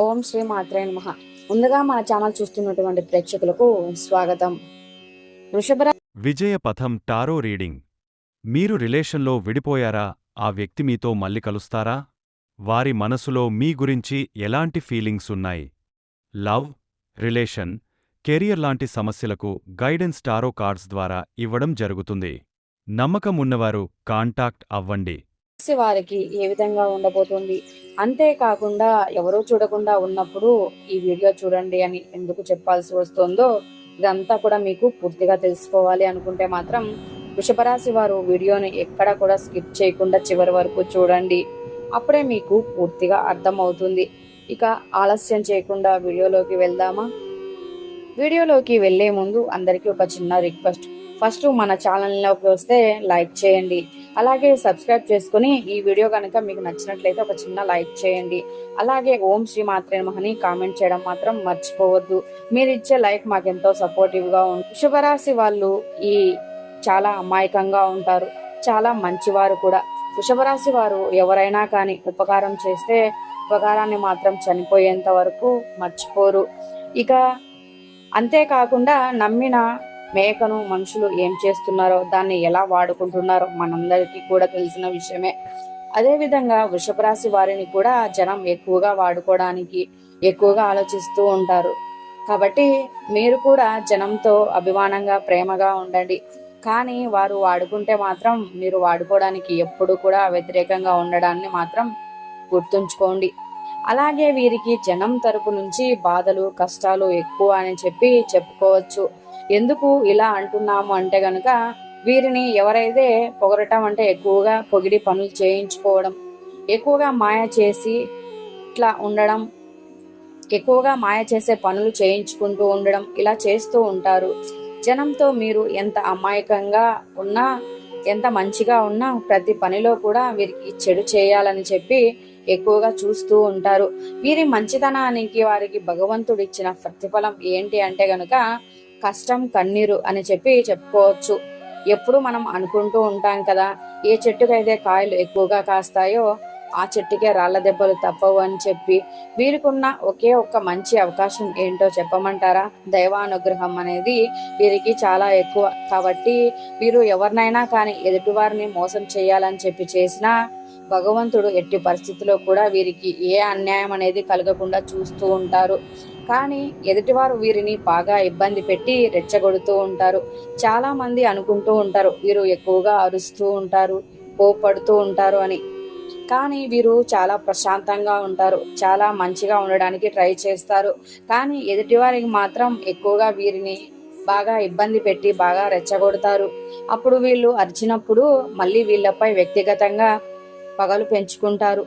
ఓం శ్రీ మాత్రే నమ. ముందుగా మన ఛానల్ చూస్తున్నటువంటి ప్రేక్షకులకు స్వాగతం. వృషభ విజయ పథం టారో రీడింగ్. మీరు రిలేషన్లో విడిపోయారా? ఆ వ్యక్తి మీతో మళ్ళీ కలుస్తారా? వారి మనసులో మీ గురించి ఎలాంటి ఫీలింగ్స్ ఉన్నాయి? లవ్ రిలేషన్ కెరియర్ లాంటి సమస్యలకు గైడెన్స్ టారో కార్డ్స్ ద్వారా ఇవ్వడం జరుగుతుంది. నమ్మకం ఉన్నవారు కాంటాక్ట్ అవ్వండి. రాశి వారికి ఏ విధంగా ఉండబోతుంది? అంతేకాకుండా ఎవరూ చూడకుండా ఉన్నప్పుడు ఈ వీడియో చూడండి అని ఎందుకు చెప్పాల్సి వస్తుందో ఇదంతా కూడా మీకు పూర్తిగా తెలుసుకోవాలి అనుకుంటే మాత్రం వృషభరాశి వారు వీడియోని ఎక్కడ కూడా స్కిప్ చేయకుండా చివరి వరకు చూడండి. అప్పుడే మీకు పూర్తిగా అర్థమవుతుంది. ఇక ఆలస్యం చేయకుండా వీడియోలోకి వెళ్దామా? వీడియోలోకి వెళ్ళే ముందు అందరికీ ఒక చిన్న రిక్వెస్ట్. ఫస్ట్ మన ఛానల్లోకి వస్తే లైక్ చేయండి. అలాగే సబ్స్క్రైబ్ చేసుకుని ఈ వీడియో కనుక మీకు నచ్చినట్లయితే ఒక చిన్న లైక్ చేయండి. అలాగే ఓం శ్రీ మాత్రే మహని కామెంట్ చేయడం మాత్రం మర్చిపోవద్దు. మీరు ఇచ్చే లైక్ మాకెంతో సపోర్టివ్గా ఉంటుంది శుభరాశి వాళ్ళు ఈ చాలా అమాయకంగా ఉంటారు. చాలా మంచివారు కూడా. వృషభరాశి వారు ఎవరైనా కానీ ఉపకారం చేస్తే ఉపకారాన్ని మాత్రం చనిపోయేంత వరకు మర్చిపోరు. ఇక అంతేకాకుండా నమ్మిన మేకను మనుషులు ఏం చేస్తున్నారో దాన్ని ఎలా వాడుకుంటున్నారో మనందరికీ కూడా తెలిసిన విషయమే. అదేవిధంగా వృషభ రాశి వారిని కూడా జనం ఎక్కువగా వాడుకోవడానికి ఎక్కువగా ఆలోచిస్తూ ఉంటారు. కాబట్టి మీరు కూడా జనంతో అభిమానంగా ప్రేమగా ఉండండి. కానీ వారు వాడుకుంటే మాత్రం మీరు వాడుకోవడానికి ఎప్పుడు కూడా వ్యతిరేకంగా ఉండడాన్ని మాత్రం గుర్తుంచుకోండి. అలాగే వీరికి జనం తరపు నుంచి బాధలు కష్టాలు ఎక్కువ అని చెప్పి చెప్పుకోవచ్చు. ఎందుకు ఇలా అంటున్నాము అంటే గనుక వీరిని ఎవరైతే పొగరటం అంటే ఎక్కువగా పొగిడి పనులు చేయించుకోవడం ఎక్కువగా మాయ చేసి ఇట్లా ఉండడం ఎక్కువగా మాయ చేసే పనులు చేయించుకుంటూ ఉండడం ఇలా చేస్తూ ఉంటారు. జనంతో మీరు ఎంత అమాయకంగా ఉన్నా ఎంత మంచిగా ఉన్నా ప్రతి పనిలో కూడా వీరికి చెడు చేయాలని చెప్పి ఎక్కువగా చూస్తూ ఉంటారు. వీరి మంచితనానికి వారికి భగవంతుడు ఇచ్చిన ప్రతిఫలం ఏంటి అంటే గనుక కష్టం కన్నీరు అని చెప్పి చెప్పుకోవచ్చు. ఎప్పుడు మనం అనుకుంటూ ఉంటాం కదా ఏ చెట్టుకైతే కాయలు ఎక్కువగా కాస్తాయో ఆ చెట్టుకే రాళ్ళ దెబ్బలు తప్పవు అని చెప్పి. వీరికున్న ఒకే ఒక్క మంచి అవకాశం ఏంటో చెప్పమంటారా? దైవానుగ్రహం అనేది వీరికి చాలా ఎక్కువ. కాబట్టి వీరు ఎవరినైనా కానీ ఎదుటివారిని మోసం చేయాలని చెప్పి చేసినా భగవంతుడు ఎట్టి పరిస్థితిలో కూడా వీరికి ఏ అన్యాయం అనేది కలగకుండా చూస్తూ ఉంటారు. కానీ ఎదుటివారు వీరిని బాగా ఇబ్బంది పెట్టి రెచ్చగొడుతూ ఉంటారు. చాలా మంది అనుకుంటూ ఉంటారు వీరు ఎక్కువగా అరుస్తూ ఉంటారు కోపడుతూ ఉంటారు అని. కానీ వీరు చాలా ప్రశాంతంగా ఉంటారు చాలా మంచిగా ఉండడానికి ట్రై చేస్తారు. కానీ ఎదుటివారికి మాత్రం ఎక్కువగా వీరిని బాగా ఇబ్బంది పెట్టి బాగా రెచ్చగొడతారు. అప్పుడు వీళ్ళు అరిచినప్పుడు మళ్ళీ వీళ్ళపై వ్యక్తిగతంగా పగలు పెంచుకుంటారు.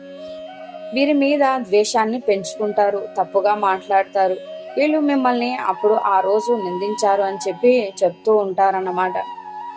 వీరి మీద ద్వేషాన్ని పెంచుకుంటారు తప్పుగా మాట్లాడతారు. వీళ్ళు మిమ్మల్ని అప్పుడు ఆ రోజు నిందించారు అని చెప్పి చెప్తూ ఉంటారన్నమాట.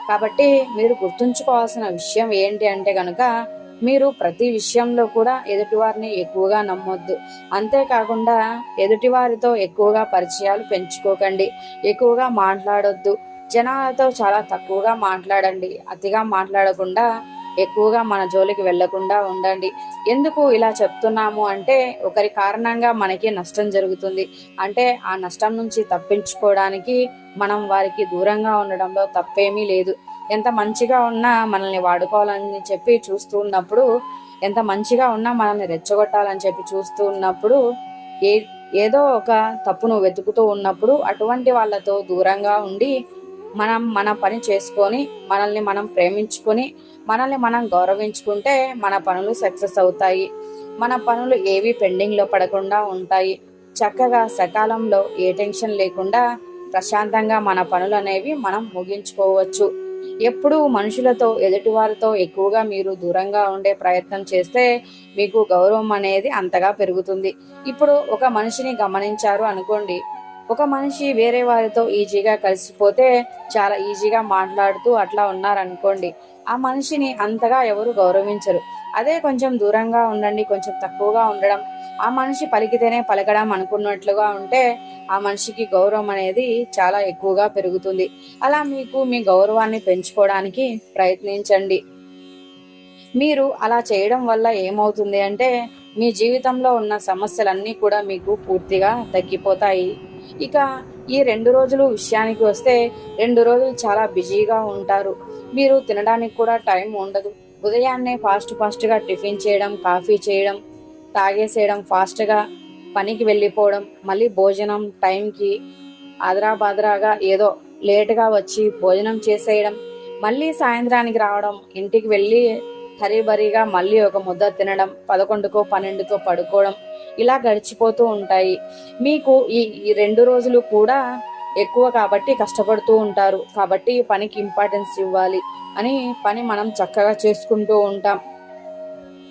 కాబట్టి మీరు గుర్తుంచుకోవాల్సిన విషయం ఏంటి అంటే కనుక మీరు ప్రతి విషయంలో కూడా ఎదుటివారిని ఎక్కువగా నమ్మొద్దు. అంతేకాకుండా ఎదుటివారితో ఎక్కువగా పరిచయాలు పెంచుకోకండి. ఎక్కువగా మాట్లాడొద్దు. జనాలతో చాలా తక్కువగా మాట్లాడండి. అతిగా మాట్లాడకుండా ఎక్కువగా మన జోలికి వెళ్ళకుండా ఉండండి. ఎందుకు ఇలా చెప్తున్నాము అంటే ఒకరి కారణంగా మనకి నష్టం జరుగుతుంది. అంటే ఆ నష్టం నుంచి తప్పించుకోవడానికి మనం వారికి దూరంగా ఉండడంలో తప్పేమీ లేదు. ఎంత మంచిగా ఉన్నా మనల్ని వాడుకోవాలని చెప్పి చూస్తూ ఉన్నప్పుడు ఎంత మంచిగా ఉన్నా మనల్ని రెచ్చగొట్టాలని చెప్పి చూస్తూ ఉన్నప్పుడు ఏ ఏదో ఒక తప్పును వెతుకుతూ ఉన్నప్పుడు అటువంటి వాళ్ళతో దూరంగా ఉండి మనం మన పని చేసుకొని మనల్ని మనం ప్రేమించుకొని మనల్ని మనం గౌరవించుకుంటే మన పనులు సక్సెస్ అవుతాయి. మన పనులు ఏవి పెండింగ్లో పడకుండా ఉంటాయి. చక్కగా సకాలంలో ఏ టెన్షన్ లేకుండా ప్రశాంతంగా మన పనులు అనేవి మనం ముగించుకోవచ్చు. ఎప్పుడూ మనుషులతో ఎదుటివారితో ఎక్కువగా మీరు దూరంగా ఉండే ప్రయత్నం చేస్తే మీకు గౌరవం అనేది అంతగా పెరుగుతుంది. ఇప్పుడు ఒక మనిషిని గమనించారు అనుకోండి ఒక మనిషి వేరే వారితో ఈజీగా కలిసిపోతే చాలా ఈజీగా మాట్లాడుతూ అట్లా ఉన్నారనుకోండి ఆ మనిషిని అంతగా ఎవరు గౌరవించరు. అదే కొంచెం దూరంగా ఉండండి కొంచెం తక్కువగా ఉండడం ఆ మనిషి పలికితేనే పలకడం అనుకున్నట్లుగా ఉంటే ఆ మనిషికి గౌరవం అనేది చాలా ఎక్కువగా పెరుగుతుంది. అలా మీకు మీ గౌరవాన్ని పెంచుకోవడానికి ప్రయత్నించండి. మీరు అలా చేయడం వల్ల ఏమవుతుంది అంటే మీ జీవితంలో ఉన్న సమస్యలన్నీ కూడా మీకు పూర్తిగా తగ్గిపోతాయి. ఇక ఈ రెండు రోజులు విషయానికి వస్తే రెండు రోజులు చాలా బిజీగా ఉంటారు. మీరు తినడానికి కూడా టైం ఉండదు. ఉదయాన్నే ఫాస్ట్ ఫాస్ట్గా టిఫిన్ చేయడం కాఫీ చేయడం తాగేసేయడం ఫాస్ట్గా పనికి వెళ్ళిపోవడం మళ్ళీ భోజనం టైంకి ఆదరాబాదరాగా ఏదో లేటుగా వచ్చి భోజనం చేసేయడం మళ్ళీ సాయంత్రానికి రావడం ఇంటికి వెళ్ళి హరీబరీగా మళ్ళీ ఒక ముద్ద తినడం పదకొండుకో పన్నెండుకో పడుకోవడం ఇలా గడిచిపోతూ ఉంటాయి. మీకు ఈ ఈ రెండు రోజులు కూడా ఎక్కువ కాబట్టి కష్టపడుతూ ఉంటారు. కాబట్టి పనికి ఇంపార్టెన్స్ ఇవ్వాలి అని పని మనం చక్కగా చేసుకుంటూ ఉంటాం.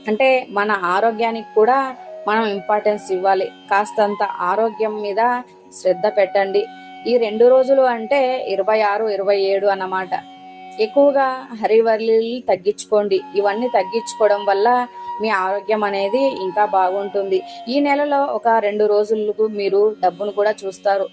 అంటే మన ఆరోగ్యానికి కూడా మనం ఇంపార్టెన్స్ ఇవ్వాలి. కాస్తంత ఆరోగ్యం మీద శ్రద్ధ పెట్టండి. ఈ రెండు రోజులు అంటే ఇరవై ఆరు ఇరవై ఏడు అన్నమాట. ఎక్కువగా హరివర్లు తగ్గించుకోండి. ఇవన్నీ తగ్గించుకోవడం వల్ల మీ ఆరోగ్యం అనేది ఇంకా బాగుంటుంది. ఈ నెలలో ఒక రెండు రోజులకు మీరు డబ్బును కూడా చూస్తారు.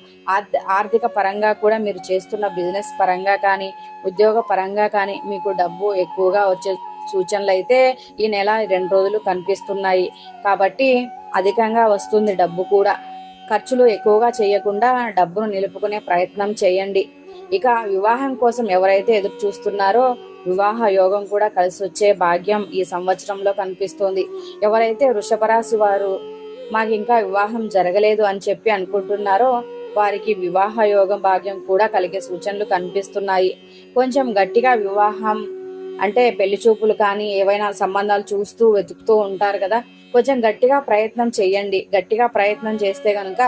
ఆర్థిక పరంగా కూడా మీరు చేస్తున్న బిజినెస్ పరంగా కానీ ఉద్యోగ పరంగా కానీ మీకు డబ్బు ఎక్కువగా వచ్చే సూచనలు అయితే ఈ నెల రెండు రోజులు కనిపిస్తున్నాయి. కాబట్టి అధికంగా వస్తుంది డబ్బు కూడా. ఖర్చులు ఎక్కువగా చేయకుండా డబ్బును నిలుపుకునే ప్రయత్నం చేయండి. ఇక వివాహం కోసం ఎవరైతే ఎదురు చూస్తున్నారో వివాహ యోగం కూడా కలిసి వచ్చే భాగ్యం ఈ సంవత్సరంలో కనిపిస్తోంది. ఎవరైతే వృషభరాశి వారు మాకు ఇంకా వివాహం జరగలేదు అని చెప్పి అనుకుంటున్నారో వారికి వివాహ యోగం భాగ్యం కూడా కలిగే సూచనలు కనిపిస్తున్నాయి. కొంచెం గట్టిగా వివాహం అంటే పెళ్ళి చూపులు కానీ ఏవైనా సంబంధాలు చూస్తూ వెతుకుతూ ఉంటారు కదా కొంచెం గట్టిగా ప్రయత్నం చేయండి. గట్టిగా ప్రయత్నం చేస్తే కనుక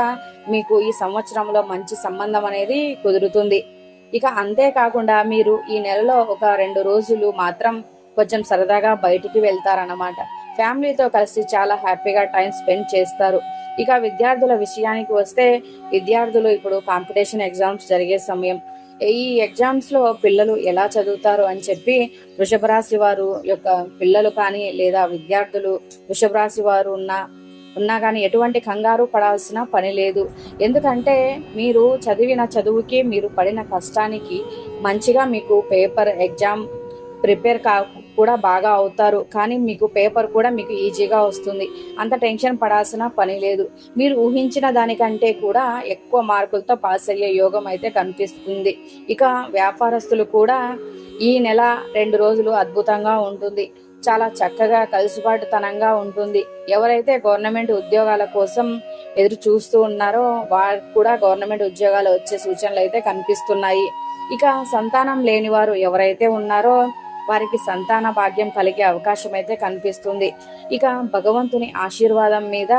మీకు ఈ సంవత్సరంలో మంచి సంబంధం అనేది కుదురుతుంది. ఇక అంతేకాకుండా మీరు ఈ నెలలో ఒక రెండు రోజులు మాత్రం కొంచెం సరదాగా బయటికి వెళ్తారన్నమాట. ఫ్యామిలీతో కలిసి చాలా హ్యాపీగా టైం స్పెండ్ చేస్తారు. ఇక విద్యార్థుల విషయానికి వస్తే విద్యార్థులు ఇప్పుడు కాంపిటీషన్ ఎగ్జామ్స్ జరిగే సమయం. ఈ ఎగ్జామ్స్లో పిల్లలు ఎలా చదువుతారు అని చెప్పి వృషభ రాశి వారు యొక్క పిల్లలు కానీ లేదా విద్యార్థులు వృషభ రాశి వారు ఉన్న ఉన్నా కానీ ఎటువంటి కంగారు పడాల్సిన పని లేదు. ఎందుకంటే మీరు చదివిన చదువుకి మీరు పడిన కష్టానికి మంచిగా మీకు పేపర్ ఎగ్జామ్ ప్రిపేర్ కా కూడా బాగా అవుతారు. కానీ మీకు పేపర్ కూడా మీకు ఈజీగా వస్తుంది. అంత టెన్షన్ పడాల్సిన పని లేదు. మీరు ఊహించిన దానికంటే కూడా ఎక్కువ మార్కులతో పాస్ అయ్యే యోగం అయితే కనిపిస్తుంది. ఇక వ్యాపారస్తులు కూడా ఈ నెల రెండు రోజులు అద్భుతంగా ఉంటుంది. చాలా చక్కగా కలిసిపాటుతనంగా ఉంటుంది. ఎవరైతే గవర్నమెంట్ ఉద్యోగాల కోసం ఎదురు చూస్తూ ఉన్నారో వారికి కూడా గవర్నమెంట్ ఉద్యోగాలు వచ్చే సూచనలు అయితే కనిపిస్తున్నాయి. ఇక సంతానం లేని వారు ఎవరైతే ఉన్నారో వారికి సంతాన భాగ్యం కలిగే అవకాశం అయితే కనిపిస్తుంది. ఇక భగవంతుని ఆశీర్వాదం మీద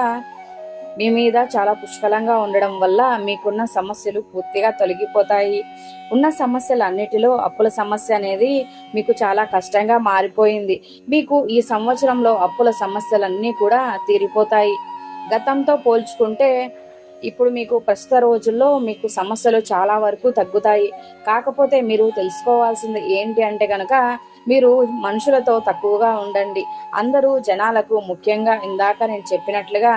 మీ మీద చాలా పుష్కలంగా ఉండడం వల్ల మీకున్న సమస్యలు పూర్తిగా తొలగిపోతాయి. ఉన్న సమస్యలు అన్నిటిలో అప్పుల సమస్య అనేది మీకు చాలా కష్టంగా మారిపోయింది. మీకు ఈ సంవత్సరంలో అప్పుల సమస్యలన్నీ కూడా తీరిపోతాయి. గతంతో పోల్చుకుంటే ఇప్పుడు మీకు ప్రస్తుత రోజుల్లో మీకు సమస్యలు చాలా వరకు తగ్గుతాయి. కాకపోతే మీరు తెలుసుకోవాల్సింది ఏంటి అంటే కనుక మీరు మనుషులతో తక్కువగా ఉండండి. అందరూ జనాలకు ముఖ్యంగా ఇందాక నేను చెప్పినట్లుగా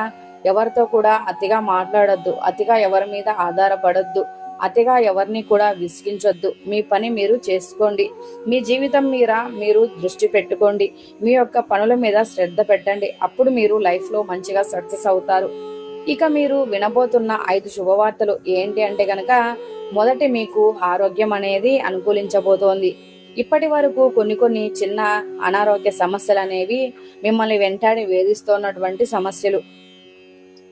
ఎవరితో కూడా అతిగా మాట్లాడొద్దు అతిగా ఎవరి మీద ఆధారపడొద్దు అతిగా ఎవరిని కూడా విసిగించొద్దు. మీ పని మీరు చేసుకోండి. మీ జీవితం మీద మీరు దృష్టి పెట్టుకోండి. మీ యొక్క పనుల మీద శ్రద్ధ పెట్టండి. అప్పుడు మీరు లైఫ్లో మంచిగా సక్సెస్ అవుతారు. ఇక మీరు వినబోతున్న ఐదు శుభవార్తలు ఏంటి అంటే గనక మొదటి మీకు ఆరోగ్యం అనేది అనుకూలించబోతోంది. ఇప్పటి వరకు కొన్ని కొన్ని చిన్న అనారోగ్య సమస్యలు అనేవి మిమ్మల్ని వెంటాడి వేధిస్తున్నటువంటి సమస్యలు.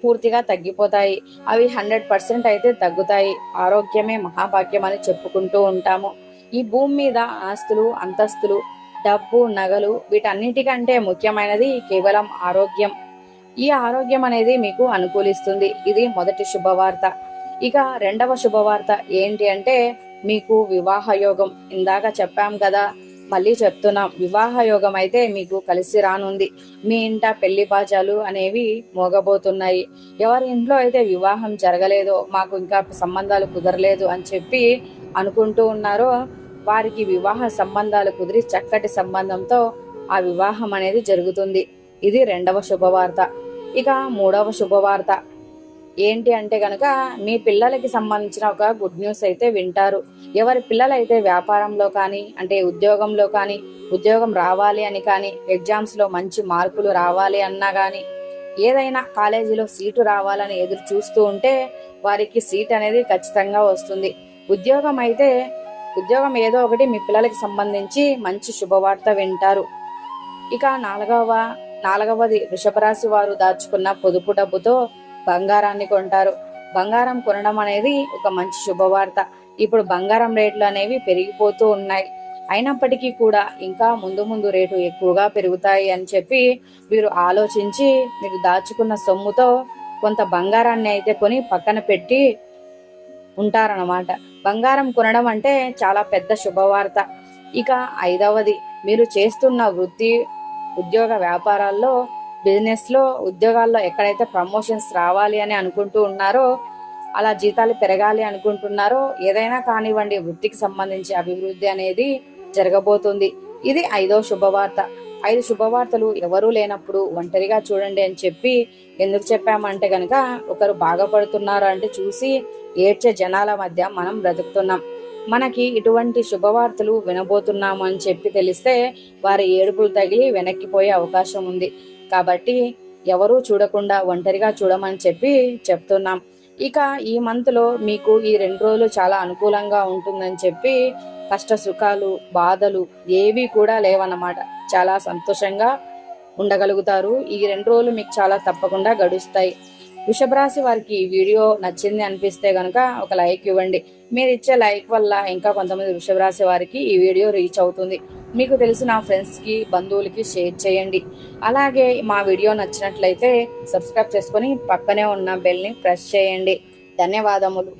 పూర్తిగా తగ్గిపోతాయి. అవి హండ్రెడ్ పర్సెంట్ అయితే తగ్గుతాయి. ఆరోగ్యమే మహాభాగ్యం అని చెప్పుకుంటూ ఉంటాము. ఈ భూమి మీద ఆస్తులు అంతస్తులు డబ్బు నగలు వీటన్నిటికంటే ముఖ్యమైనది కేవలం ఆరోగ్యం. ఈ ఆరోగ్యం అనేది మీకు అనుకూలిస్తుంది. ఇది మొదటి శుభవార్త. ఇక రెండవ శుభవార్త ఏంటి అంటే మీకు వివాహ యోగం ఇందాక చెప్పాం కదా మళ్ళీ చెప్తున్నాం వివాహ యోగం అయితే మీకు కలిసి రానుంది. మీ ఇంట పెళ్ళి బాజాలు అనేవి మోగబోతున్నాయి. ఎవరి ఇంట్లో అయితే వివాహం జరగలేదో మాకు ఇంకా సంబంధాలు కుదరలేదు అని చెప్పి అనుకుంటూ ఉన్నారో వారికి వివాహ సంబంధాలు కుదిరి చక్కటి సంబంధంతో ఆ వివాహం అనేది జరుగుతుంది. ఇది రెండవ శుభవార్త. ఇక మూడవ శుభవార్త. ఏంటి అంటే కనుక మీ పిల్లలకి సంబంధించిన ఒక గుడ్ న్యూస్ అయితే వింటారు. ఎవరి పిల్లలైతే వ్యాపారంలో కానీ అంటే ఉద్యోగంలో కానీ ఉద్యోగం రావాలి అని కానీ ఎగ్జామ్స్లో మంచి మార్కులు రావాలి అన్నా కానీ ఏదైనా కాలేజీలో సీటు రావాలని ఎదురు చూస్తూ ఉంటే వారికి సీట్ అనేది ఖచ్చితంగా వస్తుంది. ఉద్యోగం అయితే ఉద్యోగం ఏదో ఒకటి మీ పిల్లలకి సంబంధించి మంచి శుభవార్త వింటారు. ఇక నాలుగవ నాలుగవది వృషభరాశి వారు దాచుకున్న పొదుపు డబ్బుతో బంగారాన్ని కొంటారు. బంగారం కొనడం అనేది ఒక మంచి శుభవార్త. ఇప్పుడు బంగారం రేట్లు అనేవి పెరిగిపోతూ ఉన్నాయి. అయినప్పటికీ కూడా ఇంకా ముందు ముందు రేటు ఎక్కువగా పెరుగుతాయి అని చెప్పి మీరు ఆలోచించి మీరు దాచుకున్న సొమ్ముతో కొంత బంగారాన్ని అయితే కొని పక్కన పెట్టి ఉంటారన్నమాట. బంగారం కొనడం అంటే చాలా పెద్ద శుభవార్త. ఇక ఐదవది మీరు చేస్తున్న వృత్తి ఉద్యోగ వ్యాపారాల్లో బిజినెస్లో ఉద్యోగాల్లో ఎక్కడైతే ప్రమోషన్స్ రావాలి అని అనుకుంటూ ఉన్నారో అలా జీతాలు పెరగాలి అనుకుంటున్నారో ఏదైనా కానివ్వండి వృత్తికి సంబంధించి అభివృద్ధి అనేది జరగబోతుంది. ఇది ఐదో శుభవార్త. ఐదు శుభవార్తలు ఎవరూ లేనప్పుడు ఒంటరిగా చూడండి అని చెప్పి ఎందుకు చెప్పామంటే గనక ఒకరు బాగుపడుతున్నారు అంటే చూసి ఏడ్చే జనాల మధ్య మనం బ్రతుకుతున్నాం. మనకి ఇటువంటి శుభవార్తలు వినబోతున్నాము అని చెప్పి తెలిస్తే వారి ఏడుపులు తగిలి వెనక్కిపోయే అవకాశం ఉంది. కాబట్టి ఎవరూ చూడకుండా ఒంటరిగా చూడమని చెప్పి చెప్తున్నాం. ఇక ఈ మంత్లో మీకు ఈ రెండు రోజులు చాలా అనుకూలంగా ఉంటుందని చెప్పి కష్ట సుఖాలు బాధలు ఏవి కూడా లేవన్నమాట. చాలా సంతోషంగా ఉండగలుగుతారు. ఈ రెండు రోజులు మీకు చాలా తప్పకుండా గడుస్తాయి. వృషభ రాశి వారికి ఈ వీడియో నచ్చింది అనిపిస్తే కనుక ఒక లైక్ ఇవ్వండి. మీరు ఇచ్చే లైక్ వల్ల ఇంకా కొంతమంది వృషభ రాశి వారికి ఈ వీడియో రీచ్ అవుతుంది. మీకు తెలిసిన ఫ్రెండ్స్కి బంధువులకి షేర్ చేయండి. అలాగే మా వీడియో నచ్చినట్లయితే సబ్స్క్రైబ్ చేసుకొని పక్కనే ఉన్న బెల్ని ప్రెస్ చేయండి. ధన్యవాదములు.